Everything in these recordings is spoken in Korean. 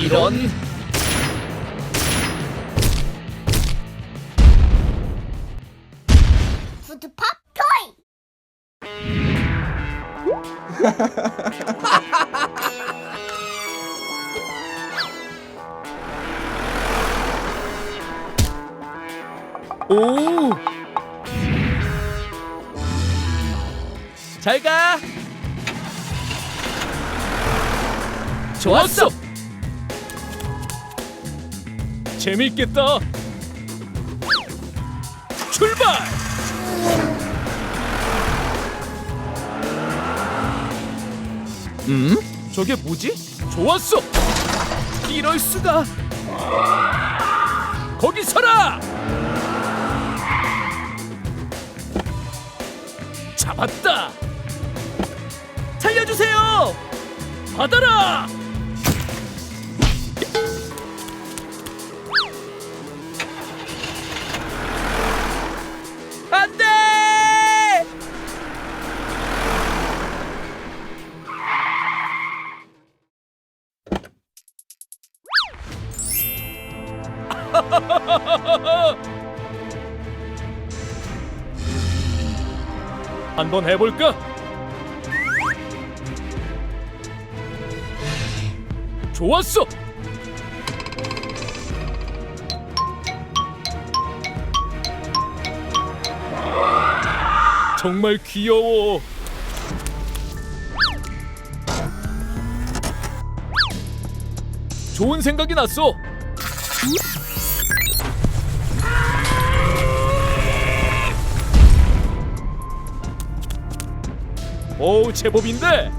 이런. 푸드팝 토이 오. 잘 가. 좋았어. 재밌겠다. 출발. 음? 저게 뭐지? 좋았어. 이럴 수가. 거기 서라. 잡았다. 살려주세요. 받아라. 안 돼! 한번 해볼까? 좋았어. 정말 귀여워. 좋은 생각이 났어. 오, 제법인데.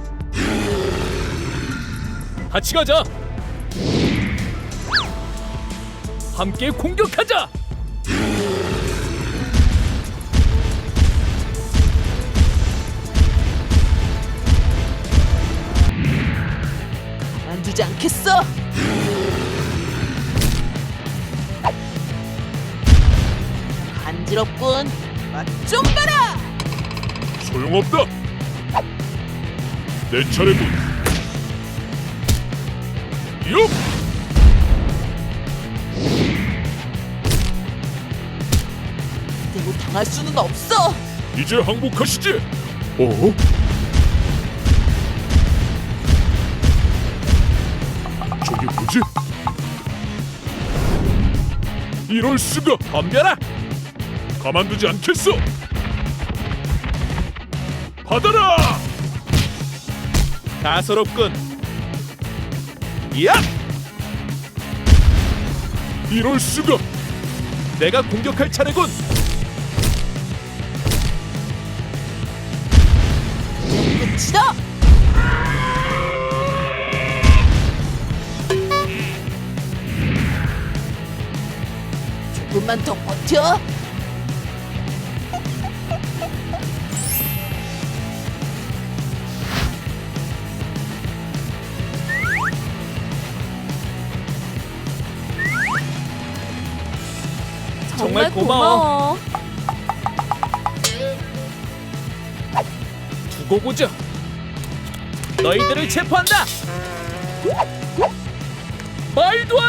같이 가자. 함께 공격하자. 만두지 않겠어. 간지럽군. 맛좀 봐라. 소용없다. 내 차례군. 육. 대고 당할 수는 없어. 이제 항복하시지. 어? 저게 뭐지? 이럴 수가. 덤벼라. 가만두지 않겠어. 받아라. 다소롭군. 야! 이럴 수가. 내가 공격할 차례군. 끝이다. 조금만 더 버텨. 정말 고마워. 두고 보자. 너희들을 체포한다. 말도 안 돼.